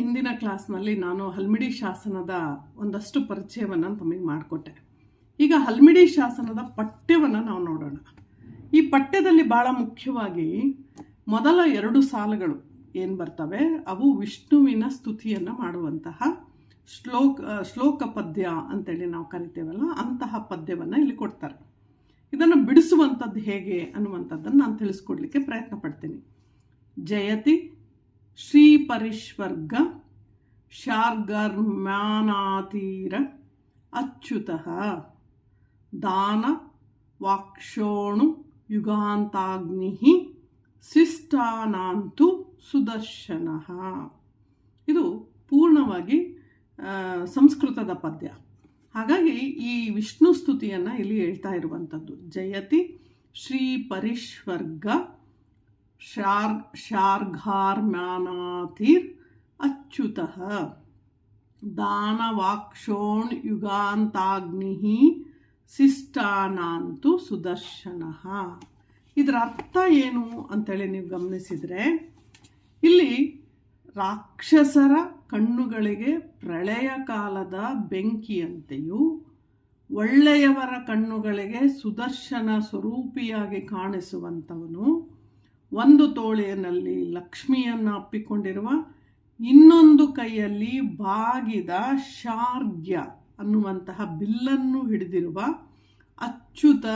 ಹಿಂದಿನ ಕ್ಲಾಸ್ನಲ್ಲಿ ನಾನು ಹಲ್ಮಿಡಿ ಶಾಸನದ ಒಂದಷ್ಟು ಪರಿಚಯವನ್ನು ತಮಗೆ ಮಾಡಿಕೊಟ್ಟೆ. ಈಗ ಹಲ್ಮಿಡಿ ಶಾಸನದ ಪಠ್ಯವನ್ನು ನಾವು ನೋಡೋಣ. ಈ ಪಠ್ಯದಲ್ಲಿ ಭಾಳ ಮುಖ್ಯವಾಗಿ ಮೊದಲ ಎರಡು ಸಾಲುಗಳು ಏನು ಬರ್ತವೆ? ಅವು ವಿಷ್ಣುವಿನ ಸ್ತುತಿಯನ್ನು ಮಾಡುವಂತಹ ಶ್ಲೋಕ ಶ್ಲೋಕ ಪದ್ಯ ಅಂತೇಳಿ ನಾವು ಕರಿತೇವಲ್ಲ, ಅಂತಹ ಪದ್ಯವನ್ನು ಇಲ್ಲಿ ಕೊಡ್ತಾರೆ. ಇದನ್ನು ಬಿಡಿಸುವಂಥದ್ದು ಹೇಗೆ ಅನ್ನುವಂಥದ್ದನ್ನು ನಾನು ತಿಳಿಸ್ಕೊಡ್ಲಿಕ್ಕೆ ಪ್ರಯತ್ನ ಪಡ್ತೀನಿ. ಜಯತಿ ಶ್ರೀಪರಿಷ್ವರ್ಗ ಶಾರ್ಗರ್ಮ್ಯಾನಾತೀರ ಅಚ್ಯುತಃ. ದಾನ ವಾಕ್ಷೋಣು ಯುಗಾಂತಾಗ್ನಿ ಶಿಷ್ಟಾನಾಂತು ಸುದರ್ಶನ. ಇದು ಪೂರ್ಣವಾಗಿ ಸಂಸ್ಕೃತದ ಪದ್ಯ. ಹಾಗಾಗಿ ಈ ವಿಷ್ಣು ಸ್ತುತಿಯನ್ನು ಇಲ್ಲಿ ಹೇಳ್ತಾ ಇರುವಂಥದ್ದು. ಜಯತಿ ಶ್ರೀ ಪರಿಷ್ವರ್ಗ ಶಾರ್ ಶಾರ್ಘಾರ್ಮ್ಯಾನಾತಿರ್ ಅಚ್ಯುತಃ. ದಾನವಾಕ್ಷೋಣ್ ಯುಗಾಂತಾಗ್ನಿ ಶಿಷ್ಟಾನಾಂತು ಸುದರ್ಶನ. ಇದರ ಅರ್ಥ ಏನು ಅಂತೇಳಿ ನೀವು ಗಮನಿಸಿದರೆ, ಇಲ್ಲಿ ರಾಕ್ಷಸರ ಕಣ್ಣುಗಳಿಗೆ ಪ್ರಳಯ ಕಾಲದ ಬೆಂಕಿಯಂತೆಯೂ, ಒಳ್ಳೆಯವರ ಕಣ್ಣುಗಳಿಗೆ ಸುದರ್ಶನ ಸ್ವರೂಪಿಯಾಗಿ ಕಾಣಿಸುವಂಥವನು ಒಂದು ತೋಳೆಯಲ್ಲಿ ಲಕ್ಷ್ಮಿಯನ್ನು ಅಪ್ಪಿಕೊಂಡಿರುವ ಇನ್ನೊಂದು ಕೈಯಲ್ಲಿ ಬಾಗಿದ ಶಾರ್ಗ್ಯ ಅನ್ನುವಂತಹ ಬಿಲ್ಲನ್ನು ಹಿಡಿದಿರುವ ಅಚ್ಯುತ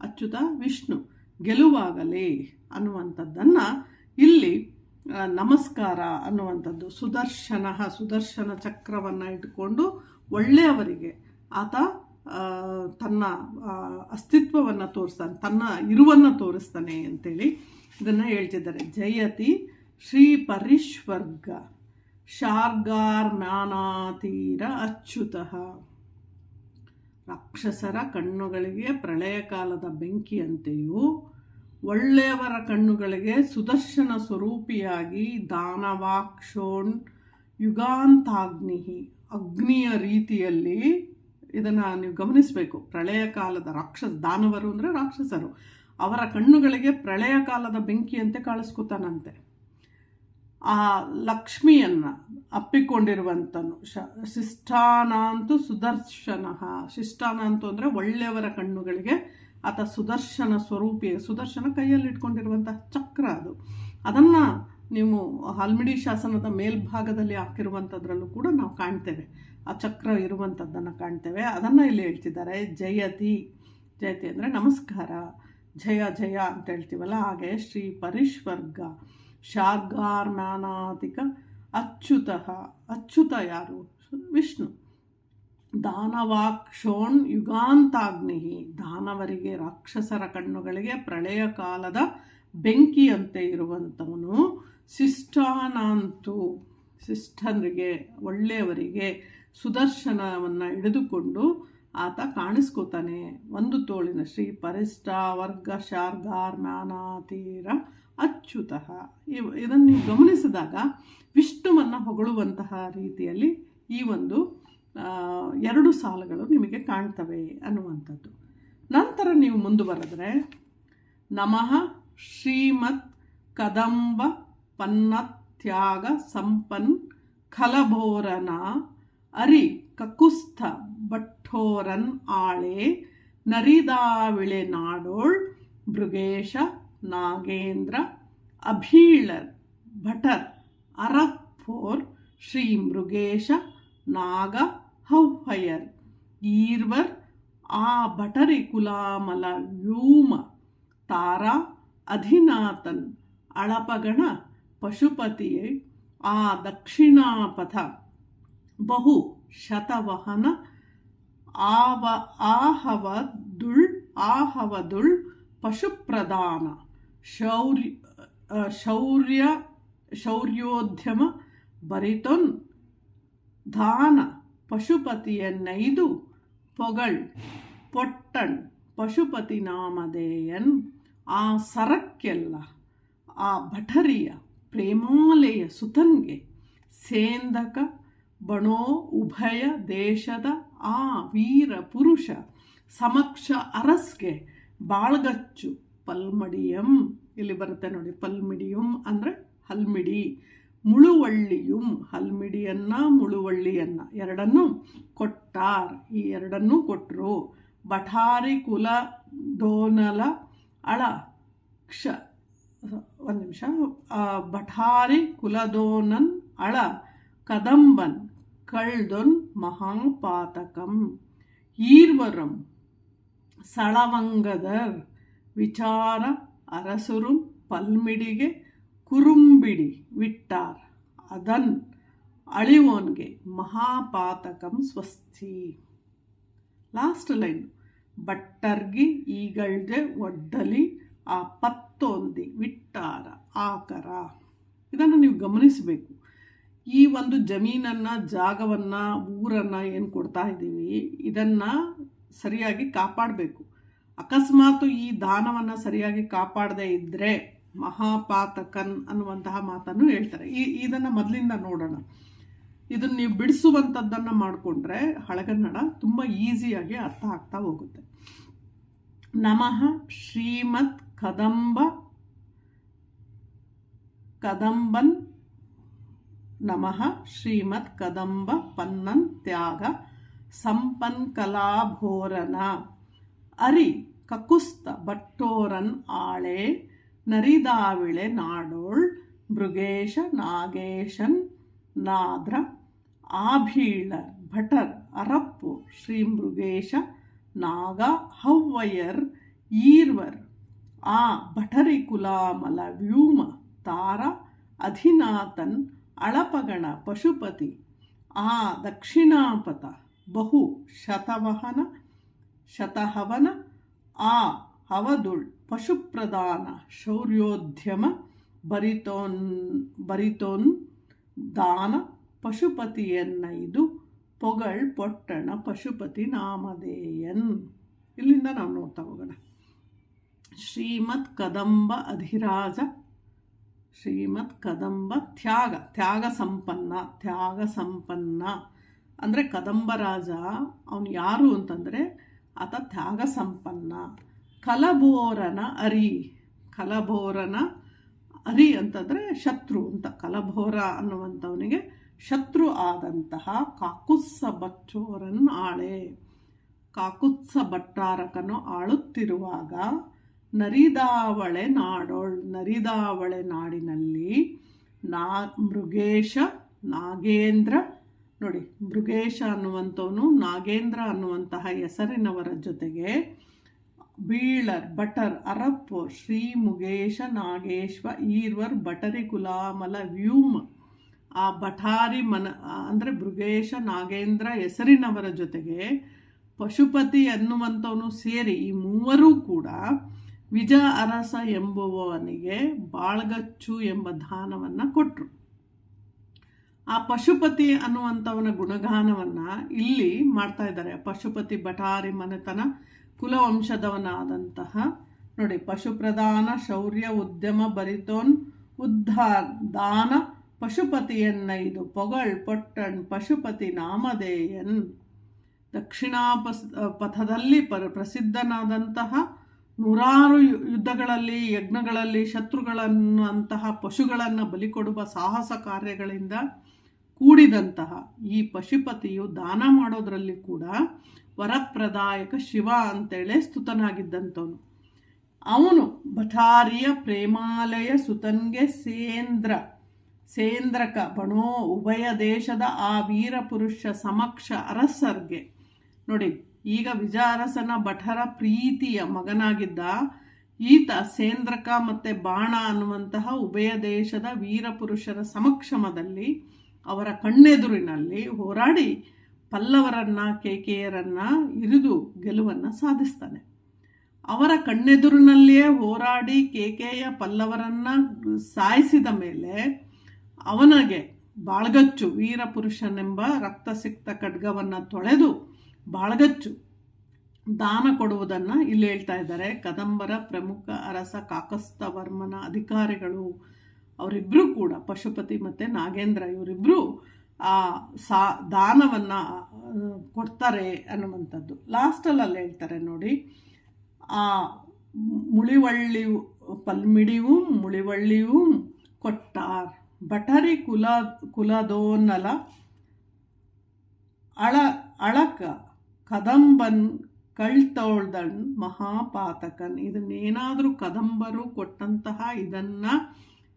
ಅಚ್ಯುತ ವಿಷ್ಣು ಗೆಲುವಾಗಲೇ ಅನ್ನುವಂಥದ್ದನ್ನು ಇಲ್ಲಿ ನಮಸ್ಕಾರ ಅನ್ನುವಂಥದ್ದು, ಸುದರ್ಶನ ಸುದರ್ಶನ ಚಕ್ರವನ್ನು ಇಟ್ಟುಕೊಂಡು ಒಳ್ಳೆಯವರಿಗೆ ಆತ ತನ್ನ ಅಸ್ತಿತ್ವವನ್ನು ತೋರಿಸ್ತಾನೆ, ತನ್ನ ಇರುವನ್ನು ತೋರಿಸ್ತಾನೆ ಅಂತೇಳಿ ಇದನ್ನು ಹೇಳ್ತಿದ್ದಾರೆ. ಜಯತಿ ಶ್ರೀ ಪರಿಷ್ವರ್ಗ ಶಾರ್ಗಾರ್ಮ್ಯಾನಾತೀರ ಅಚ್ಯುತಃ. ರಾಕ್ಷಸರ ಕಣ್ಣುಗಳಿಗೆ ಪ್ರಳಯ ಕಾಲದ ಬೆಂಕಿಯಂತೆಯೂ ಒಳ್ಳೆಯವರ ಕಣ್ಣುಗಳಿಗೆ ಸುದರ್ಶನ ಸ್ವರೂಪಿಯಾಗಿ ದಾನವಾಕ್ಷೋಣ್ ಯುಗಾಂತಾಗ್ನಿ ಅಗ್ನಿಯ ರೀತಿಯಲ್ಲಿ ಇದನ್ನು ನೀವು ಗಮನಿಸಬೇಕು. ಪ್ರಳಯ ಕಾಲದ ರಾಕ್ಷಸ ದಾನವರು ಅಂದರೆ ರಾಕ್ಷಸರು. ಅವರ ಕಣ್ಣುಗಳಿಗೆ ಪ್ರಳಯ ಕಾಲದ ಬೆಂಕಿಯಂತೆ ಕಾಣಿಸ್ಕೊತಾನಂತೆ. ಆ ಲಕ್ಷ್ಮಿಯನ್ನು ಅಪ್ಪಿಕೊಂಡಿರುವಂಥನು ಶ, ಶಿಷ್ಟಾನಾಂತು ಸುದರ್ಶನ. ಶಿಷ್ಟಾನಾಂತು ಅಂದರೆ ಒಳ್ಳೆಯವರ ಕಣ್ಣುಗಳಿಗೆ ಆತ ಸುದರ್ಶನ ಸ್ವರೂಪಿ, ಸುದರ್ಶನ ಕೈಯಲ್ಲಿ ಇಟ್ಕೊಂಡಿರುವಂತಹ ಚಕ್ರ ಅದು. ಅದನ್ನು ನೀವು ಹಲ್ಮಿಡಿ ಶಾಸನದ ಮೇಲ್ಭಾಗದಲ್ಲಿ ಹಾಕಿರುವಂಥದ್ರಲ್ಲೂ ಕೂಡ ನಾವು ಕಾಣ್ತೇವೆ. ಆ ಚಕ್ರ ಇರುವಂಥದ್ದನ್ನು ಕಾಣ್ತೇವೆ. ಅದನ್ನು ಇಲ್ಲಿ ಹೇಳ್ತಿದ್ದಾರೆ ಜಯತಿ. ಜಯತಿ ಅಂದರೆ ನಮಸ್ಕಾರ. ಜಯ ಜಯ ಅಂತ ಹೇಳ್ತೀವಲ್ಲ, ಹಾಗೆ ಶ್ರೀ ಪರಿಶ್ವರ್ಗ ಶಾರ್ಗಾರ್ಮ್ಯಾನಾತಿಕ ಅಚ್ಯುತಃ, ಅಚ್ಯುತ ಯಾರು? ವಿಷ್ಣು. ದಾನವಾಕ್ಷೋಣ್ ಯುಗಾಂತಾಗ್ನಿ ದಾನವರಿಗೆ ರಾಕ್ಷಸರ ಕಣ್ಣುಗಳಿಗೆ ಪ್ರಳಯ ಕಾಲದ ಬೆಂಕಿಯಂತೆ ಇರುವಂಥವನು ಶಿಷ್ಟಾನಾಂತು. ಶಿಷ್ಟರಿಗೆ ಒಳ್ಳೆಯವರಿಗೆ ಸುದರ್ಶನವನ್ನು ಹಿಡಿದುಕೊಂಡು ಆತ ಕಾಣಿಸ್ಕೋತಾನೆ. ಒಂದು ತೋಳಿನ ಶ್ರೀ ಪರಿಷ್ಠ ವರ್ಗ ಶಾರ್ಗಾರ್ ಮ್ಯಾನಾತೀರ ಅಚ್ಯುತಃ. ಇವ್, ಇದನ್ನು ನೀವು ಗಮನಿಸಿದಾಗ ವಿಷ್ಣುವನ್ನು ಹೊಗಳುವಂತಹ ರೀತಿಯಲ್ಲಿ ಈ ಒಂದು ಎರಡು ಸಾಲುಗಳು ನಿಮಗೆ ಕಾಣ್ತವೆ ಅನ್ನುವಂಥದ್ದು. ನಂತರ ನೀವು ಮುಂದುವರೆದ್ರೆ ನಮಃ ಶ್ರೀಮತ್ ಕದಂಬ ಪನ್ನತ್ಯಾಗ ಸಂಪನ್ ಖಲಭೋರನ ಅರಿ ಕಕುಸ್ಥ ಭಟ್ಟೋರನ್ ಆಳೆ ನರಿದಾವಿಳೆ ನಾಡೋಳ್ ಮೃಗೇಶ ನಾಗೇಂದ್ರ ಅಭೀಳರ್ ಭಟರ್ ಅರಪ್ಪೋರ್ ಶ್ರೀ ಮೃಗೇಶ ನಾಗ ಹೌಹಯರ್ ಈರ್ವರ್ ಆ ಭಟರಿ ಕುಲಾಮಲ ವ್ಯೂಮ ತಾರಾ ಅಧಿನಾಥನ್ ಅಳಪಗಣ ಪಶುಪತಿಯೇ ಆ ದಕ್ಷಿಣಾಪಥ ಬಹು ಶತವಹನ ಆವ ಆಹವದುಳ್ ಆಹವದುಳ್ ಪಶುಪ್ರಧಾನ. ಶೌರ್ಯ ಶೌರ್ಯ, ಶೌರ್ಯೋದ್ಯಮ ಬರಿತೊನ್ ದಾನ ಪಶುಪತಿಯನ್ನೈದು ಪೊಗಳ್ ಪೊಟ್ಟಣ್ ಪಶುಪತಿ ನಾಮಧೇಯನ್ ಆ ಸರಕ್ಕೆಲ್ಲ, ಆ ಭಟರಿಯ ಪ್ರೇಮಾಲಯ ಸುತನ್ಗೆ ಸೇಂದಕ ಬಣೋ ಉಭಯ ದೇಶದ ಆ ವೀರ ಪುರುಷ ಸಮಕ್ಷ ಅರಸ್ಗೆ ಬಾಳ್ಗಚ್ಚು ಪಲ್ಮಡಿಯಂ. ಇಲ್ಲಿ ಬರುತ್ತೆ ನೋಡಿ, ಪಲ್ಮಿಡಿಯಂ ಅಂದರೆ ಹಲ್ಮಿಡಿ. ಮುಳುವಳ್ಳಿಯುಂ ಹಲ್ಮಿಡಿಯನ್ನ, ಮುಳುವಳ್ಳಿಯನ್ನ ಎರಡನ್ನು ಕೊಟ್ಟಾರ್. ಈ ಎರಡನ್ನೂ ಕೊಟ್ಟರು ಬಠಾರಿ, ಕುಲ, ದೋನಲ, ಅಳ, ಕ್ಷ, ಒಂದು ನಿಮಿಷ. ಬಠಾರಿ ಕುಲದೋನನ್ ಅಳ, ಕದಂಬನ್ ಕಳ್ದೊನ್ ಮಹಾಪಾತಕಂ. ಈರ್ವರಂ ಸಳವಂಗದರ್ ವಿಚಾರ ಅರಸುರು ಪಲ್ಮಿಡಿಗೆ ಕುರುಂಬಿಡಿ ವಿಟ್ಟಾರ್. ಅದನ್ ಅಳಿವೋನ್ಗೆ ಮಹಾಪಾತಕಂ ಸ್ವಸ್ತಿ. Last line. ಬಟ್ಟರ್ಗಿ ಈಗಳ್ದೆ ಒಡ್ಡಲಿ ಆ ಪತ್ತೊಂದಿ ವಿಟ್ಟಾರ ಆಕರ. ಇದನ್ನು ನೀವು ಗಮನಿಸಬೇಕು. ಈ ಒಂದು ಜಮೀನನ್ನು, ಜಾಗವನ್ನು, ಊರನ್ನು ಏನು ಕೊಡ್ತಾ ಇದ್ದೀವಿ, ಇದನ್ನು ಸರಿಯಾಗಿ ಕಾಪಾಡಬೇಕು. ಅಕಸ್ಮಾತ್ ಈ ದಾನವನ್ನು ಸರಿಯಾಗಿ ಕಾಪಾಡದೇ ಇದ್ದರೆ ಮಹಾಪಾತಕನ್ ಅನ್ನುವಂತಹ ಮಾತನ್ನು ಹೇಳ್ತಾರೆ. ಈ, ಇದನ್ನು ಮೊದಲಿಂದ ನೋಡೋಣ. ಇದನ್ನು ನೀವು ಬಿಡಿಸುವಂಥದ್ದನ್ನು ಮಾಡಿಕೊಂಡ್ರೆ ಹಳಗನ್ನಡ ತುಂಬ ಈಸಿಯಾಗಿ ಅರ್ಥ ಆಗ್ತಾ ಹೋಗುತ್ತೆ. ನಮಃ ಶ್ರೀಮತ್ ಕದಂಬ ಕದಂಬನ್ ನಮಃ ಶ್ರೀಮತ್ ಕದಂಬ ಪನ್ನನ್ ತ್ಯಾಗ ಸಂಪನ್ ಕಲಾಭೋರನ ಅರಿ ಕಕುಸ್ತ ಭಟ್ಟೋರನ್ ಆಳೆ, ನರಿದಾವಿಳೆ ನಾಡೋಳ್, ಮೃಗೇಶ ನಾಗೇಶನ್ ನಾದ್ರ, ಆಭೀಳ ಭಟರ್ ಅರಪ್ಪು ಶ್ರೀ ಮೃಗೇಶ ನಾಗ, ಹವ್ವಯರ್ ಈರ್ವರ್, ಆ ಭಟರಿ ಕುಲಾಮಲ ವ್ಯೂಮ ತಾರ ಅಧಿನಾಥನ್ ಅಳಪಗಣ, ಪಶುಪತಿ, ಆ ದಕ್ಷಿಣಾಪತ, ಬಹು ಶತವಹನ, ಶತಹವನ, ಆ ಹವದುಳ್, ಪಶುಪ್ರಧಾನ, ಶೌರ್ಯೋದ್ಯಮ, ಬರಿತೋನ್ ಬರಿತೋನ್ ದಾನ, ಪಶುಪತಿಯನ್ನೈದು, ಪೊಗಳ್ ಪೊಟ್ಟಣ, ಪಶುಪತಿ ನಾಮಧೇಯನ್. ಇಲ್ಲಿಂದ ನಾವು ನೋಡ್ತಾ ಹೋಗೋಣ. ಶ್ರೀಮತ್ ಕದಂಬ ಅಧಿರಾಜ ಶ್ರೀಮತ್ ಕದಂಬ ತ್ಯಾಗ ತ್ಯಾಗ ಸಂಪನ್ನ ತ್ಯಾಗ ಸಂಪನ್ನ. ಅಂದರೆ ಕದಂಬ ರಾಜ, ಅವನು ಯಾರು ಅಂತಂದರೆ ಆತ ತ್ಯಾಗ ಸಂಪನ್ನ. ಕಲಬೋರನ ಅರಿ ಕಲಬೋರನ ಅರಿ ಅಂತಂದರೆ ಶತ್ರು ಅಂತ ಕಲಭೋರ ಅನ್ನುವಂಥವನಿಗೆ ಶತ್ರು ಆದಂತಹ ಕಾಕುತ್ಸ ಬಚ್ಚೋರನ್ ಆಳೆ. ಕಾಕುತ್ಸ ಭಟ್ಟಾರಕನು ಆಳುತ್ತಿರುವಾಗ ನರಿದಾವಳೆ ನಾಡೋಳ್, ನರಿದಾವಳೆ ನಾಡಿನಲ್ಲಿ ನಾ, ಮೃಗೇಶ, ನಾಗೇಂದ್ರ, ನೋಡಿ ಮೃಗೇಶ ಅನ್ನುವಂಥವನು ನಾಗೇಂದ್ರ ಅನ್ನುವಂತಹ ಹೆಸರಿನವರ ಜೊತೆಗೆ ಬೀಳರ್, ಭಟರ್, ಅರಪ್ಪು, ಶ್ರೀ ಮುಗೇಶ, ನಾಗೇಶ್ವ, ಈರ್ವರ್, ಭಟರಿ, ಕುಲಾಮಲ, ವ್ಯೂಮ್ ಆ ಭಟಾರಿ ಮನ ಅಂದರೆ ಮೃಗೇಶ, ನಾಗೇಂದ್ರ ಹೆಸರಿನವರ ಜೊತೆಗೆ ಪಶುಪತಿ ಅನ್ನುವಂಥವನು ಸೇರಿ ಈ ಮೂವರೂ ಕೂಡ ವಿಜ ಅರಸ ಎಂಬುವವನಿಗೆ ಬಾಳ್ಗಚ್ಚು ಎಂಬ ದಾನವನ್ನು ಕೊಟ್ಟರು ಆ ಪಶುಪತಿ ಅನ್ನುವಂಥವನ ಗುಣಗಾನವನ್ನು ಇಲ್ಲಿ ಮಾಡ್ತಾ ಇದ್ದಾರೆ. ಪಶುಪತಿ ಭಟಾರಿ ಮನೆತನ ಕುಲವಂಶದವನಾದಂತಹ ನೋಡಿ, ಪಶುಪ್ರಧಾನ ಶೌರ್ಯ ಉದ್ಯಮ ಬರಿತೋನ್ ಉದ್ಧಾರ್ ದಾನ ಪಶುಪತಿಯನ್ನೈದು ಪೊಗಳ್ ಪೊಟ್ಟಣ್ ಪಶುಪತಿ ನಾಮಧೇಯನ್ ದಕ್ಷಿಣಾ ಪಥದಲ್ಲಿ ಪರ ಪ್ರಸಿದ್ಧನಾದಂತಹ ನೂರಾರು ಯುದ್ಧಗಳಲ್ಲಿ, ಯಜ್ಞಗಳಲ್ಲಿ ಶತ್ರುಗಳನ್ನು ಅಂತಹ ಪಶುಗಳನ್ನು ಬಲಿ ಕೊಡುವ ಸಾಹಸ ಕಾರ್ಯಗಳಿಂದ ಕೂಡಿದಂತಹ ಈ ಪಶುಪತಿಯು ದಾನ ಮಾಡೋದರಲ್ಲಿ ಕೂಡ ವರಪ್ರದಾಯಕ ಶಿವ ಅಂತೇಳಿ ಸ್ತುತನಾಗಿದ್ದಂಥವನು. ಅವನು ಭಟಾರಿಯ ಪ್ರೇಮಾಲಯ ಸುತನ್ಗೆ ಸೇಂದ್ರ, ಸೇಂದ್ರಕ, ಬಣೋ, ಉಭಯ ದೇಶದ ಆ ವೀರ ಪುರುಷ ಸಮಕ್ಷ ಅರಸರ್ಗೆ. ನೋಡಿ ಈಗ ವಿಜಾರಸನ ಭಟರ ಪ್ರೀತಿಯ ಮಗನಾಗಿದ್ದ ಈತ ಸೇಂದ್ರಕ ಮತ್ತು ಬಾಣ ಅನ್ನುವಂತಹ ಉಭಯ ದೇಶದ ವೀರಪುರುಷರ ಸಮಕ್ಷಮದಲ್ಲಿ ಅವರ ಕಣ್ಣೆದುರಿನಲ್ಲಿ ಹೋರಾಡಿ ಪಲ್ಲವರನ್ನ, ಕೇಕೆಯರನ್ನ ಇರಿದು ಗೆಲುವನ್ನು ಸಾಧಿಸ್ತಾನೆ. ಅವರ ಕಣ್ಣೆದುರಿನಲ್ಲಿಯೇ ಹೋರಾಡಿ ಕೇಕೆಯ ಪಲ್ಲವರನ್ನ ಸಾಯಿಸಿದ ಮೇಲೆ ಅವನಿಗೆ ಬಾಳ್ಗಚ್ಚು ವೀರಪುರುಷನೆಂಬ ರಕ್ತಸಿಕ್ತ ಖಡ್ಗವನ್ನು ತೊಳೆದು ಬಾಳ್ಗಚ್ಚು. ದಾನ ಕೊಡುವುದನ್ನು ಇಲ್ಲಿ ಹೇಳ್ತಾ ಇದ್ದಾರೆ. ಕದಂಬರ ಪ್ರಮುಖ ಅರಸ ಕಾಕಸ್ತವರ್ಮನ ಅಧಿಕಾರಿಗಳು ಅವರಿಬ್ಬರೂ ಕೂಡ, ಪಶುಪತಿ ಮತ್ತು ನಾಗೇಂದ್ರ ಇವರಿಬ್ಬರು ಆ ಸಾ, ದಾನವನ್ನು ಕೊಡ್ತಾರೆ ಅನ್ನುವಂಥದ್ದು. ಲಾಸ್ಟಲ್ಲಿ ಅಲ್ಲಿ ಹೇಳ್ತಾರೆ ನೋಡಿ, ಆ ಮುಳಿವಳ್ಳಿ ಪಲ್ಮಿಡಿಯೂ, ಮುಳಿವಳ್ಳಿಯೂ ಕೊಟ್ಟಾರ್. ಬಟರಿ ಕುಲ ಕುಲದೋನ್ನಲ ಅಳ, ಅಳಕ. ಕದಂಬನ್ ಕಳ್ತೋಳ್ದಣ್ ಮಹಾಪಾತಕನ್. ಇದನ್ನೇನಾದರೂ ಕದಂಬರು ಕೊಟ್ಟಂತಹ ಇದನ್ನ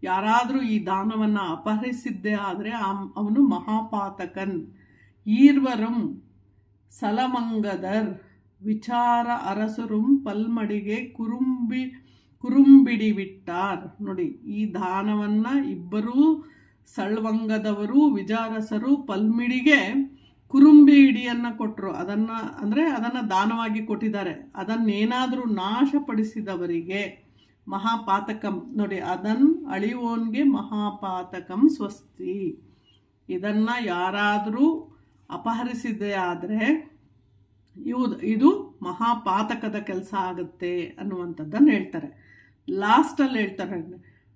ಯಾರಾದರೂ ಈ ದಾನವನ್ನು ಅಪಹರಿಸಿದ್ದೇ ಆದರೆ ಅವನು ಮಹಾಪಾತಕನ್. ಈರ್ವರಂ ಸಲಮಂಗದರ್ ವಿಚಾರ ಅರಸರುಂ ಪಲ್ಮಡಿಗೆ ಕುರುಂಬಿ, ಕುರುಂಬಿಡಿ ಬಿಟ್ಟಾರ್ ನೋಡಿ, ಈ ದಾನವನ್ನು ಇಬ್ಬರೂ ಸಳ್ವಂಗದವರು ವಿಜಾರಸರು ಪಲ್ಮಿಡಿಗೆ ಕುರುಂಬಿ ಇಡಿಯನ್ನು ಕೊಟ್ಟರು ಅದನ್ನು ಅಂದರೆ ಅದನ್ನು ದಾನವಾಗಿ ಕೊಟ್ಟಿದ್ದಾರೆ. ಅದನ್ನೇನಾದರೂ ನಾಶಪಡಿಸಿದವರಿಗೆ ಮಹಾಪಾತಕಂ. ನೋಡಿ ಅದನ್ನು ಅಳಿಯೋನ್ಗೆ ಮಹಾಪಾತಕಂ ಸ್ವಸ್ತಿ. ಇದನ್ನು ಯಾರಾದರೂ ಅಪಹರಿಸಿದೆ ಆದರೆ ಇವು, ಇದು ಮಹಾಪಾತಕದ ಕೆಲಸ ಆಗುತ್ತೆ ಅನ್ನುವಂಥದ್ದನ್ನು ಹೇಳ್ತಾರೆ. ಲಾಸ್ಟಲ್ಲಿ ಹೇಳ್ತಾರೆ.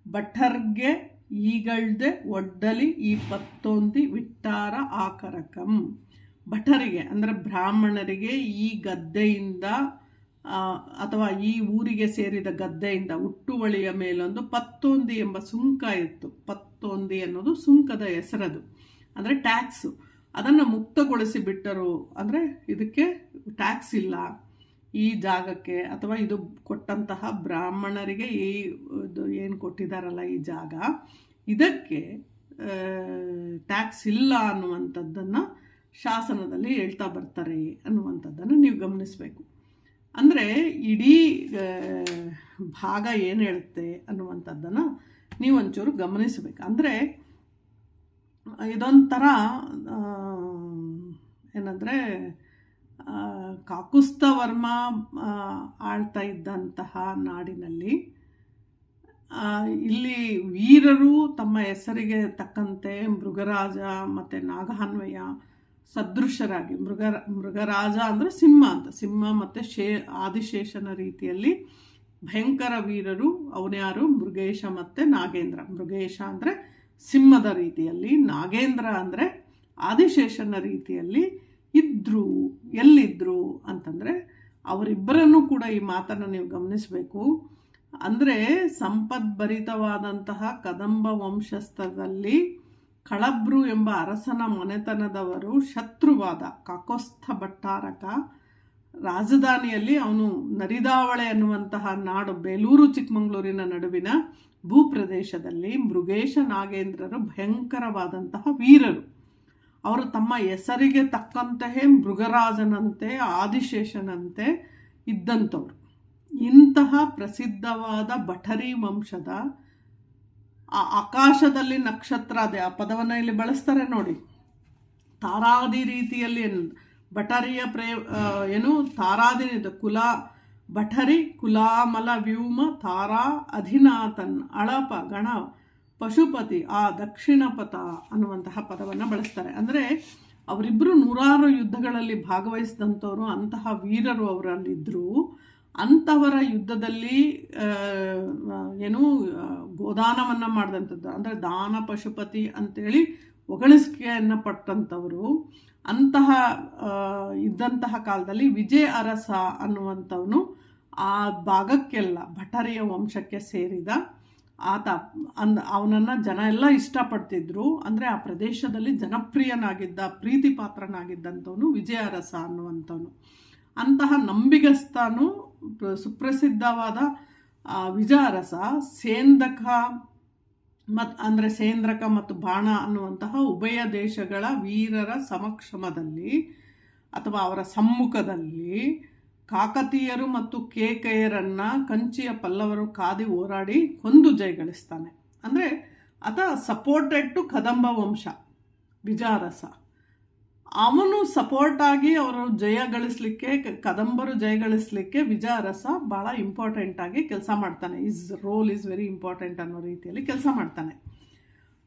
ಭಟ್ಟರ್ಗೆ ಈಗಳ್ದೆ ಒಡ್ಡಲಿ ಈ ಪತ್ತೊಂದಿ ವಿಟ್ಟಾರ ಆಕರಕಂ. ಭಟರಿಗೆ, ಅಂದರೆ ಬ್ರಾಹ್ಮಣರಿಗೆ ಈ ಗದ್ದೆಯಿಂದ ಅಥವಾ ಈ ಊರಿಗೆ ಸೇರಿದ ಗದ್ದೆಯಿಂದ ಹುಟ್ಟುವಳಿಯ ಮೇಲೊಂದು ಪತ್ತೊಂದಿ ಎಂಬ ಸುಂಕ ಇತ್ತು. ಪತ್ತೊಂದಿ ಅನ್ನೋದು ಸುಂಕದ ಹೆಸರದು. ಅಂದರೆ ಟ್ಯಾಕ್ಸು ಅದನ್ನು ಮುಕ್ತಗೊಳಿಸಿ ಬಿಟ್ಟರು ಅಂದರೆ ಇದಕ್ಕೆ ಟ್ಯಾಕ್ಸ್ ಇಲ್ಲ. ಈ ಜಾಗಕ್ಕೆ ಅಥವಾ ಇದು ಕೊಟ್ಟಂತಹ ಬ್ರಾಹ್ಮಣರಿಗೆ ಈ, ಇದು ಏನು ಕೊಟ್ಟಿದ್ದಾರಲ್ಲ ಈ ಜಾಗ, ಇದಕ್ಕೆ ಟ್ಯಾಕ್ಸ್ ಇಲ್ಲ ಅನ್ನುವಂಥದ್ದನ್ನು ಶಾಸನದಲ್ಲಿ ಹೇಳ್ತಾ ಬರ್ತಾರೆ ಅನ್ನುವಂಥದ್ದನ್ನು ನೀವು ಗಮನಿಸಬೇಕು. ಅಂದರೆ ಇಡೀ ಭಾಗ ಏನು ಹೇಳುತ್ತೆ ಅನ್ನುವಂಥದ್ದನ್ನು ನೀವು ಒಂಚೂರು ಗಮನಿಸಬೇಕು. ಅಂದರೆ ಇದೊಂಥರ ಏನಂದರೆ ಕಾಕುಸ್ತವರ್ಮ ಆಳ್ತಾ ಇದ್ದಂತಹ ನಾಡಿನಲ್ಲಿ ಇಲ್ಲಿ ವೀರರು ತಮ್ಮ ಹೆಸರಿಗೆ ತಕ್ಕಂತೆ ಮೃಗರಾಜ ಮತ್ತು ನಾಗಾನ್ವಯ ಸದೃಶರಾಗಿ, ಮೃಗ, ಮೃಗರಾಜ ಅಂದರೆ ಸಿಂಹ ಅಂತ, ಸಿಂಹ ಮತ್ತು ಶೇ, ಆದಿಶೇಷನ ರೀತಿಯಲ್ಲಿ ಭಯಂಕರ ವೀರರು ಅವನ್ಯಾರು ಮೃಗೇಶ ಮತ್ತು ನಾಗೇಂದ್ರ. ಮೃಗೇಶ ಅಂದರೆ ಸಿಂಹದ ರೀತಿಯಲ್ಲಿ, ನಾಗೇಂದ್ರ ಅಂದರೆ ಆದಿಶೇಷನ ರೀತಿಯಲ್ಲಿ ಇದ್ದರು ಎಲ್ಲಿದ್ದರು ಅಂತಂದರೆ ಅವರಿಬ್ಬರನ್ನು ಕೂಡ ಈ ಮಾತನ್ನು ನೀವು ಗಮನಿಸಬೇಕು. ಅಂದರೆ ಸಂಪದ್ಭರಿತವಾದಂತಹ ಕದಂಬ ವಂಶಸ್ಥದಲ್ಲಿ ಕಳಬ್ರು ಎಂಬ ಅರಸನ ಮನೆತನದವರು ಶತ್ರುವಾದ, ಕಾಕೋಸ್ಥ ಭಟ್ಟಾರಕ, ರಾಜಧಾನಿಯಲ್ಲಿ ಅವನು ನರಿದಾವಳೆ ಅನ್ನುವಂತಹ ನಾಡು ಬೇಲೂರು, ಚಿಕ್ಕಮಗಳೂರಿನ ನಡುವಿನ ಭೂಪ್ರದೇಶದಲ್ಲಿ ಮೃಗೇಶ ನಾಗೇಂದ್ರರು ಭಯಂಕರವಾದಂತಹ ವೀರರು. ಅವರು ತಮ್ಮ ಹೆಸರಿಗೆ ತಕ್ಕಂತೆಯೇ ಮೃಗರಾಜನಂತೆ, ಆದಿಶೇಷನಂತೆ ಇದ್ದಂಥವ್ರು. ಇಂತಹ ಪ್ರಸಿದ್ಧವಾದ ಭಟರಿ ವಂಶದ ಆಕಾಶದಲ್ಲಿ ನಕ್ಷತ್ರ ಅದೇ, ಆ ಪದವನ್ನು ಇಲ್ಲಿ ಬಳಸ್ತಾರೆ ನೋಡಿ. ತಾರಾದಿ ರೀತಿಯಲ್ಲಿ ಭಟರಿಯ ಪ್ರೇ ಏನು, ತಾರಾದಿ ಕುಲ, ಭಟರಿ, ಕುಲಾಮಲ, ವ್ಯೂಮ, ತಾರಾ, ಅಧಿನಾಥನ್, ಅಳಪ ಗಣ ಪಶುಪತಿ, ಆ ದಕ್ಷಿಣಪಥ ಅನ್ನುವಂತಹ ಪದವನ್ನು ಬಳಸ್ತಾರೆ. ಅಂದರೆ ಅವರಿಬ್ಬರು ನೂರಾರು ಯುದ್ಧಗಳಲ್ಲಿ ಭಾಗವಹಿಸಿದಂಥವರು, ಅಂತಹ ವೀರರು ಅವರಲ್ಲಿದ್ದರು ಅಂಥವರ ಯುದ್ಧದಲ್ಲಿ ಏನು ಗೋದಾನವನ್ನು ಮಾಡಿದಂಥದ್ದು. ಅಂದರೆ ದಾನ ಪಶುಪತಿ ಅಂತೇಳಿ ಹೊಗಳಿಸಿಕೆಯನ್ನು ಪಟ್ಟಂಥವರು ಅಂತಹ ಇದ್ದಂತಹ ಕಾಲದಲ್ಲಿ ವಿಜಯ ಅರಸ ಅನ್ನುವಂಥವನು ಆ ಭಾಗಕ್ಕೆಲ್ಲ, ಭಟರಿಯ ವಂಶಕ್ಕೆ ಸೇರಿದ ಆತ ಅನ್ ಅವನನ್ನು ಜನ ಎಲ್ಲ ಇಷ್ಟಪಡ್ತಿದ್ರು. ಅಂದರೆ ಆ ಪ್ರದೇಶದಲ್ಲಿ ಜನಪ್ರಿಯನಾಗಿದ್ದ, ಪ್ರೀತಿ ಪಾತ್ರನಾಗಿದ್ದಂಥವನು ವಿಜಯರಸ ಅನ್ನುವಂಥವನು. ಅಂತಹ ನಂಬಿಗಸ್ತನು ಸುಪ್ರಸಿದ್ಧವಾದ ವಿಜಯರಸ ಸೇಂದಕ ಮತ್ ಅಂದರೆ ಸೇಂದ್ರಕ ಮತ್ತು ಬಾಣ ಅನ್ನುವಂತಹ ಉಭಯ ದೇಶಗಳ ವೀರರ ಸಮಕ್ಷಮದಲ್ಲಿ ಅಥವಾ ಅವರ ಸಮ್ಮುಖದಲ್ಲಿ ಕಾಕತೀಯರು ಮತ್ತು ಕೇಕೆಯರನ್ನು ಕಂಚಿಯ ಪಲ್ಲವರು ಕಾದಿ ಹೋರಾಡಿ ಕೊಂದು ಜಯಗಳಿಸ್ತಾನೆ. ಅಂದರೆ ಆತ ಸಪೋರ್ಟೆಡ್ ಟು ಕದಂಬ ವಂಶ, ವಿಜಾರಸ. ಅವನು ಸಪೋರ್ಟ್ ಆಗಿ ಅವರು ಜಯ ಗಳಿಸ್ಲಿಕ್ಕೆ, ಕದಂಬರು ಜಯ ಗಳಿಸ್ಲಿಕ್ಕೆ ವಿಜಾರಸ ಭಾಳ ಇಂಪಾರ್ಟೆಂಟ್ ಆಗಿ ಕೆಲಸ ಮಾಡ್ತಾನೆ. Is role is very important ಅನ್ನೋ ರೀತಿಯಲ್ಲಿ ಕೆಲಸ ಮಾಡ್ತಾನೆ.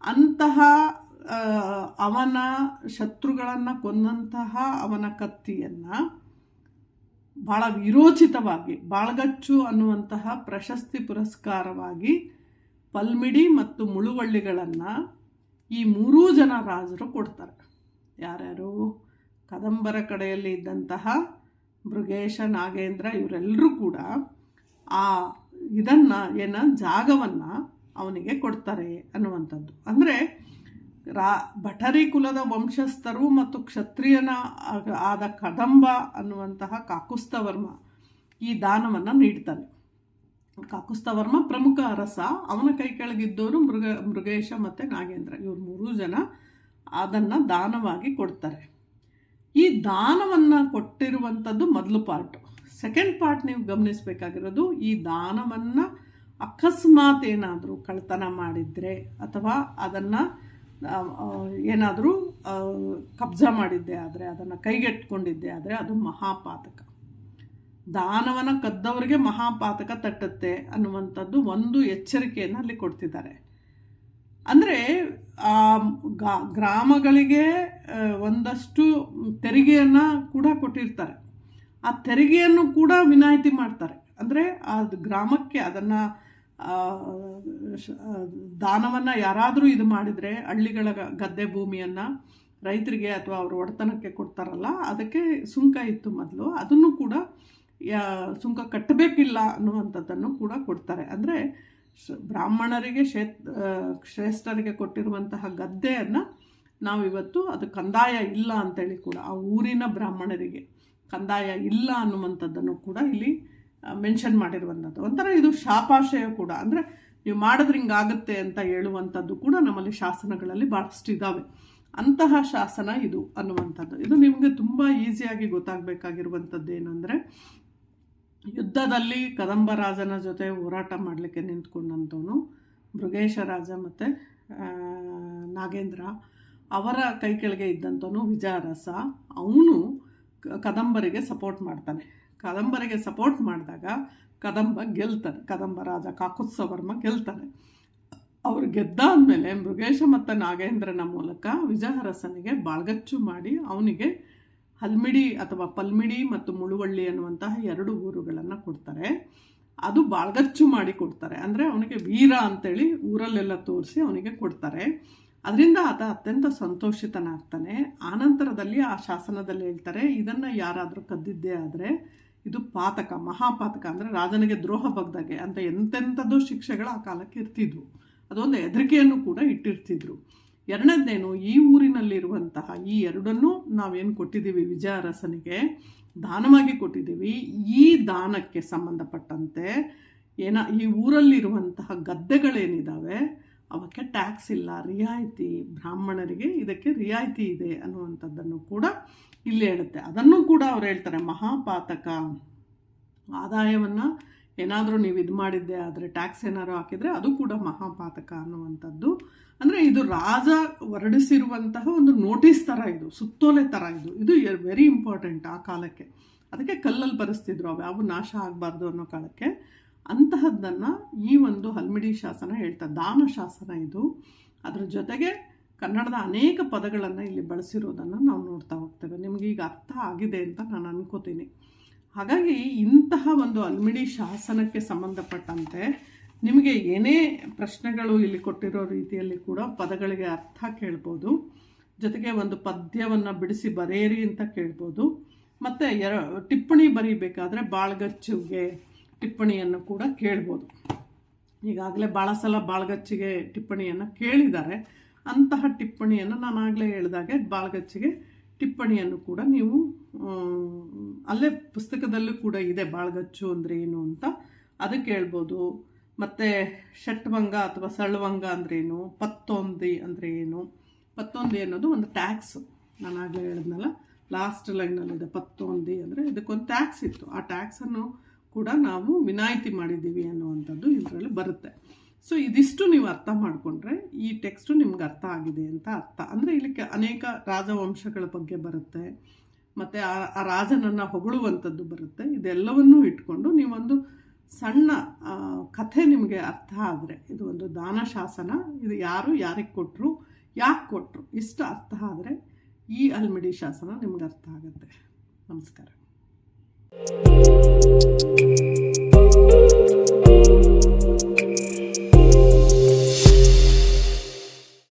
ಅಂತಹ ಅವನ ಶತ್ರುಗಳನ್ನು ಕೊಂದಂತಹ ಅವನ ಕತ್ತಿಯನ್ನು ಭಾಳ ವಿರೋಚಿತವಾಗಿ, ಬಾಳ್ಗಚ್ಚು ಅನ್ನುವಂತಹ ಪ್ರಶಸ್ತಿ ಪುರಸ್ಕಾರವಾಗಿ ಪಲ್ಮಿಡಿ ಮತ್ತು ಮುಳುವಳ್ಳಿಗಳನ್ನು ಈ ಮೂರೂ ಜನ ರಾಜರು ಕೊಡ್ತಾರೆ. ಯಾರ್ಯಾರು? ಕದಂಬರ ಕಡೆಯಲ್ಲಿ ಇದ್ದಂತಹ ಮೃಗೇಶ, ನಾಗೇಂದ್ರ ಇವರೆಲ್ಲರೂ ಕೂಡ ಆ ಇದನ್ನು, ಏನ ಜಾಗವನ್ನು ಅವನಿಗೆ ಕೊಡ್ತಾರೆ ಅನ್ನುವಂಥದ್ದು. ಅಂದರೆ ರಾ, ಭಟರಿ ಕುಲದ ವಂಶಸ್ಥರು ಮತ್ತು ಕ್ಷತ್ರಿಯನ ಆದ ಕದಂಬ ಅನ್ನುವಂತಹ ಕಾಕುಸ್ತವರ್ಮ ಈ ದಾನವನ್ನು ನೀಡ್ತಾನೆ. ಕಾಕುಸ್ತವರ್ಮ ಪ್ರಮುಖ ಅರಸ ಅವನ ಕೈ ಕೆಳಗಿದ್ದವರು ಮೃಗ, ಮೃಗೇಶ ಮತ್ತು ನಾಗೇಂದ್ರ. ಇವ್ರು ಮೂರೂ ಜನ ಅದನ್ನು ದಾನವಾಗಿ ಕೊಡ್ತಾರೆ. ಈ ದಾನವನ್ನು ಕೊಟ್ಟಿರುವಂಥದ್ದು ಮೊದಲು ಪಾರ್ಟ್. ಸೆಕೆಂಡ್ ಪಾರ್ಟ್ ನೀವು ಗಮನಿಸಬೇಕಾಗಿರೋದು, ಈ ದಾನವನ್ನು ಅಕಸ್ಮಾತ್ ಏನಾದರೂ ಕಳ್ತನ ಮಾಡಿದರೆ ಅಥವಾ ಅದನ್ನು ಏನಾದರೂ ಕಬ್ಜಾ ಮಾಡಿದ್ದೆ ಆದರೆ, ಅದನ್ನು ಕೈಗೆಟ್ಕೊಂಡಿದ್ದೆ ಆದರೆ ಅದು ಮಹಾಪಾತಕ. ದಾನವನ ಕದ್ದವರಿಗೆ ಮಹಾಪಾತಕ ತಟ್ಟುತ್ತೆ ಅನ್ನುವಂಥದ್ದು ಒಂದು ಎಚ್ಚರಿಕೆಯನ್ನು ಅಲ್ಲಿ ಕೊಡ್ತಿದ್ದಾರೆ. ಅಂದರೆ ಆ ಗ್ರಾಮಗಳಿಗೆ ಒಂದಷ್ಟು ತೆರಿಗೆಯನ್ನು ಕೂಡ ಕೊಟ್ಟಿರ್ತಾರೆ. ಆ ತೆರಿಗೆಯನ್ನು ಕೂಡ ವಿನಾಯಿತಿ ಮಾಡ್ತಾರೆ. ಅಂದರೆ, ಆ ಗ್ರಾಮಕ್ಕೆ ಅದನ್ನು ದಾನವನ್ನು ಯಾರಾದರೂ ಇದು ಮಾಡಿದರೆ ಹಳ್ಳಿಗಳ ಗದ್ದೆ ಭೂಮಿಯನ್ನು ರೈತರಿಗೆ ಅಥವಾ ಅವರ ಒಡೆತನಕ್ಕೆ ಕೊಡ್ತಾರಲ್ಲ ಅದಕ್ಕೆ ಸುಂಕ ಇತ್ತು ಮೊದಲು. ಅದನ್ನು ಕೂಡ ಯಾ- ಸುಂಕ ಕಟ್ಟಬೇಕಿಲ್ಲ ಅನ್ನುವಂಥದ್ದನ್ನು ಕೂಡ ಕೊಡ್ತಾರೆ. ಅಂದರೆ ಶ- ಬ್ರಾಹ್ಮಣರಿಗೆ ಆ, ಶ್ರೇಷ್ಠರಿಗೆ ಕೊಟ್ಟಿರುವಂತಹ ಗದ್ದೆಯನ್ನು ನಾವಿವತ್ತು ಅದು ಕಂದಾಯ ಇಲ್ಲ ಅಂತೇಳಿ ಕೂಡ ಆ ಊರಿನ ಬ್ರಾಹ್ಮಣರಿಗೆ ಕಂದಾಯ ಇಲ್ಲ ಅನ್ನುವಂಥದ್ದನ್ನು ಕೂಡ ಇಲ್ಲಿ ಮೆನ್ಷನ್ ಮಾಡಿರುವಂಥದ್ದು. ಒಂಥರ ಇದು ಶಾಪಾಶಯ ಕೂಡ. ಅಂದರೆ ನೀವು ಮಾಡಿದ್ರೆ ಹಿಂಗಾಗುತ್ತೆ ಅಂತ ಹೇಳುವಂಥದ್ದು ಕೂಡ ನಮ್ಮಲ್ಲಿ ಶಾಸನಗಳಲ್ಲಿ ಭಾಳಷ್ಟು ಇದ್ದಾವೆ ಅಂತಹ ಶಾಸನ ಇದು ಅನ್ನುವಂಥದ್ದು. ಇದು ನಿಮಗೆ ತುಂಬ ಈಸಿಯಾಗಿ ಗೊತ್ತಾಗಬೇಕಾಗಿರುವಂಥದ್ದು ಏನಂದರೆ, ಯುದ್ಧದಲ್ಲಿ ಕದಂಬ ರಾಜನ ಜೊತೆ ಹೋರಾಟ ಮಾಡಲಿಕ್ಕೆ ನಿಂತ್ಕೊಂಡಂಥವನು ಮೃಗೇಶ ರಾಜ ಮತ್ತು ನಾಗೇಂದ್ರ. ಅವರ ಕೈ ಕೆಳಗೆ ಇದ್ದಂಥವನು ವಿಜಯರಸ. ಅವನು ಕದಂಬರಿಗೆ ಸಪೋರ್ಟ್ ಮಾಡ್ತಾನೆ. ಕದಂಬರಿಗೆ ಸಪೋರ್ಟ್ ಮಾಡಿದಾಗ ಕದಂಬ ಗೆಲ್ತಾರೆ ಕದಂಬ ರಾಜ ಕಾಕುತ್ಸವರ್ಮ ಗೆಲ್ತಾನೆ. ಅವ್ರು ಗೆದ್ದಾದ್ಮೇಲೆ ಮೃಗೇಶ ಮತ್ತು ನಾಗೇಂದ್ರನ ಮೂಲಕ ವಿಜಯರಸನಿಗೆ ಬಾಳ್ಗಚ್ಚು ಮಾಡಿ ಅವನಿಗೆ ಹಲ್ಮಿಡಿ ಅಥವಾ ಪಲ್ಮಿಡಿ ಮತ್ತು ಮುಳುವಳ್ಳಿ ಅನ್ನುವಂತಹ ಎರಡು ಊರುಗಳನ್ನು ಕೊಡ್ತಾರೆ. ಅದು ಬಾಳ್ಗಚ್ಚು ಮಾಡಿ ಕೊಡ್ತಾರೆ. ಅಂದರೆ ಅವನಿಗೆ ವೀರ ಅಂತೇಳಿ ಊರಲ್ಲೆಲ್ಲ ತೋರಿಸಿ ಅವನಿಗೆ ಕೊಡ್ತಾರೆ. ಅದರಿಂದ ಆತ ಅತ್ಯಂತ ಸಂತೋಷಿತನಾಗ್ತಾನೆ. ಆನಂತರದಲ್ಲಿ ಆ ಶಾಸನದಲ್ಲಿ ಹೇಳ್ತಾರೆ, ಇದನ್ನು ಯಾರಾದರೂ ಕದ್ದಿದ್ದೇ ಆದರೆ ಇದು ಪಾತಕ, ಮಹಾಪಾತಕ ಅಂದರೆ ರಾಜನಿಗೆ ದ್ರೋಹ ಬಗ್ದಾಗೆ ಅಂತ ಎಂತೆಂಥದ್ದು ಶಿಕ್ಷೆಗಳು ಆ ಕಾಲಕ್ಕೆ ಇರ್ತಿದ್ವು. ಅದೊಂದು ಹೆದರಿಕೆಯನ್ನು ಕೂಡ ಇಟ್ಟಿರ್ತಿದ್ರು. ಎರಡನೇದೇನು, ಈ ಊರಿನಲ್ಲಿರುವಂತಹ ಈ ಎರಡನ್ನೂ ನಾವೇನು ಕೊಟ್ಟಿದ್ದೀವಿ ವಿಜಯರಸನಿಗೆ, ದಾನವಾಗಿ ಕೊಟ್ಟಿದ್ದೀವಿ. ಈ ದಾನಕ್ಕೆ ಸಂಬಂಧಪಟ್ಟಂತೆ ಏನ, ಈ ಊರಲ್ಲಿರುವಂತಹ ಗದ್ದೆಗಳೇನಿದ್ದಾವೆ ಅವಕ್ಕೆ ಟ್ಯಾಕ್ಸ್ ಇಲ್ಲ, ರಿಯಾಯಿತಿ, ಬ್ರಾಹ್ಮಣರಿಗೆ ಇದಕ್ಕೆ ರಿಯಾಯಿತಿ ಇದೆ ಅನ್ನುವಂಥದ್ದನ್ನು ಕೂಡ ಇಲ್ಲಿ ಹೇಳುತ್ತೆ. ಅದನ್ನು ಕೂಡ ಅವ್ರು ಹೇಳ್ತಾರೆ, ಮಹಾಪಾತಕ. ಆದಾಯವನ್ನು ಏನಾದರೂ ನೀವು ಇದು ಮಾಡಿದ್ದೆ, ಆದರೆ ಟ್ಯಾಕ್ಸ್ ಏನಾದ್ರು ಹಾಕಿದರೆ ಅದು ಕೂಡ ಮಹಾಪಾತಕ ಅನ್ನುವಂಥದ್ದು. ಅಂದರೆ ಇದು ರಾಜ ಹೊರಡಿಸಿರುವಂತಹ ಒಂದು ನೋಟಿಸ್ ಥರ ಇದು, ಸುತ್ತೋಲೆ ಥರ ಇದು. ಇದು ವೆರಿ ಇಂಪಾರ್ಟೆಂಟ್ ಆ ಕಾಲಕ್ಕೆ. ಅದಕ್ಕೆ ಕಲ್ಲಲ್ಲಿ ಬರೆಸ್ತಿದ್ರು ಅವು ಯಾವ ನಾಶ ಆಗಬಾರ್ದು ಅನ್ನೋ ಕಾಲಕ್ಕೆ. ಅಂತಹದ್ದನ್ನು ಈ ಒಂದು ಹಲ್ಮಿಡಿ ಶಾಸನ ಹೇಳ್ತಾ, ದಾನ ಶಾಸನ ಇದು. ಅದರ ಜೊತೆಗೆ ಕನ್ನಡದ ಅನೇಕ ಪದಗಳನ್ನು ಇಲ್ಲಿ ಬಳಸಿರೋದನ್ನು ನಾವು ನೋಡ್ತಾ ಹೋಗ್ತೇವೆ. ನಿಮಗೆ ಈಗ ಅರ್ಥ ಆಗಿದೆ ಅಂತ ನಾನು ಅನ್ಕೋತೀನಿ. ಹಾಗಾಗಿ ಇಂತಹ ಒಂದು ಅಲ್ಮಿಡಿ ಶಾಸನಕ್ಕೆ ಸಂಬಂಧಪಟ್ಟಂತೆ ನಿಮಗೆ ಏನೇ ಪ್ರಶ್ನೆಗಳು ಇಲ್ಲಿ ಕೊಟ್ಟಿರೋ ರೀತಿಯಲ್ಲಿ ಕೂಡ ಪದಗಳಿಗೆ ಅರ್ಥ ಕೇಳ್ಬೋದು. ಜೊತೆಗೆ ಒಂದು ಪದ್ಯವನ್ನು ಬಿಡಿಸಿ ಬರೆಯಿರಿ ಅಂತ ಕೇಳ್ಬೋದು. ಮತ್ತು ಎರ ಟಿಪ್ಪಣಿ ಬರೀಬೇಕಾದ್ರೆ ಬಾಳ್ಗಚ್ಚಿಗೆ ಟಿಪ್ಪಣಿಯನ್ನು ಕೂಡ ಕೇಳ್ಬೋದು. ಈಗಾಗಲೇ ಭಾಳ ಸಲ ಬಾಳ್ಗಚ್ಚಿಗೆ ಟಿಪ್ಪಣಿಯನ್ನು ಕೇಳಿದ್ದಾರೆ. ಅಂತಹ ಟಿಪ್ಪಣಿಯನ್ನು ನಾನು ಆಗಲೇ ಹೇಳಿದಾಗೆ ಬಾಳ್ಗಚ್ಚಿಗೆ ಟಿಪ್ಪಣಿಯನ್ನು ಕೂಡ ನೀವು ಅಲ್ಲೇ ಪುಸ್ತಕದಲ್ಲೂ ಕೂಡ ಇದೆ ಬಾಳ್ಗಚ್ಚು ಅಂದರೆ ಏನು ಅಂತ. ಅದಕ್ಕೆ ಹೇಳ್ಬೋದು. ಮತ್ತು ಷಟ್ವಂಗ ಅಥವಾ ಸಳ್ವಂಗ ಅಂದ್ರೇನು ಪತ್ತೊಂದಿ ಅಂದರೆ ಏನು. ಪತ್ತೊಂದಿ ಅನ್ನೋದು ಒಂದು ಟ್ಯಾಕ್ಸ್ ನಾನು ಆಗಲೇ ಹೇಳಿದ್ನಲ್ಲ ಲಾಸ್ಟ್ ಲೈನಲ್ಲಿದೆ ಪತ್ತೊಂದಿ ಅಂದರೆ ಇದಕ್ಕೊಂದು ಟ್ಯಾಕ್ಸ್ ಇತ್ತು. ಆ ಟ್ಯಾಕ್ಸನ್ನು ಕೂಡ ನಾವು ವಿನಾಯಿತಿ ಮಾಡಿದ್ದೀವಿ ಅನ್ನುವಂಥದ್ದು ಇದರಲ್ಲಿ ಬರುತ್ತೆ. ಸೊ ಇದಿಷ್ಟು ನೀವು ಅರ್ಥ ಮಾಡಿಕೊಂಡ್ರೆ ಈ ಟೆಕ್ಸ್ಟು ನಿಮ್ಗೆ ಅರ್ಥ ಆಗಿದೆ ಅಂತ ಅರ್ಥ. ಅಂದರೆ ಇಲ್ಲಿ ಅನೇಕ ರಾಜವಂಶಗಳ ಬಗ್ಗೆ ಬರುತ್ತೆ, ಮತ್ತು ಆ ಆ ರಾಜನನ್ನು ಹೊಗಳುವಂಥದ್ದು ಬರುತ್ತೆ. ಇದೆಲ್ಲವನ್ನೂ ಇಟ್ಕೊಂಡು ನೀವೊಂದು ಸಣ್ಣ ಕಥೆ ನಿಮಗೆ ಅರ್ಥ ಆದರೆ, ಇದು ಒಂದು ದಾನ ಶಾಸನ, ಇದು ಯಾರು, ಯಾರಿಗೆ ಕೊಟ್ಟರು ಯಾಕೆ ಕೊಟ್ಟರು ಇಷ್ಟು ಅರ್ಥ ಆದರೆ ಈ ಅಲ್ಮಿಡಿ ಶಾಸನ ನಿಮ್ಗೆ ಅರ್ಥ ಆಗುತ್ತೆ. ನಮಸ್ಕಾರ.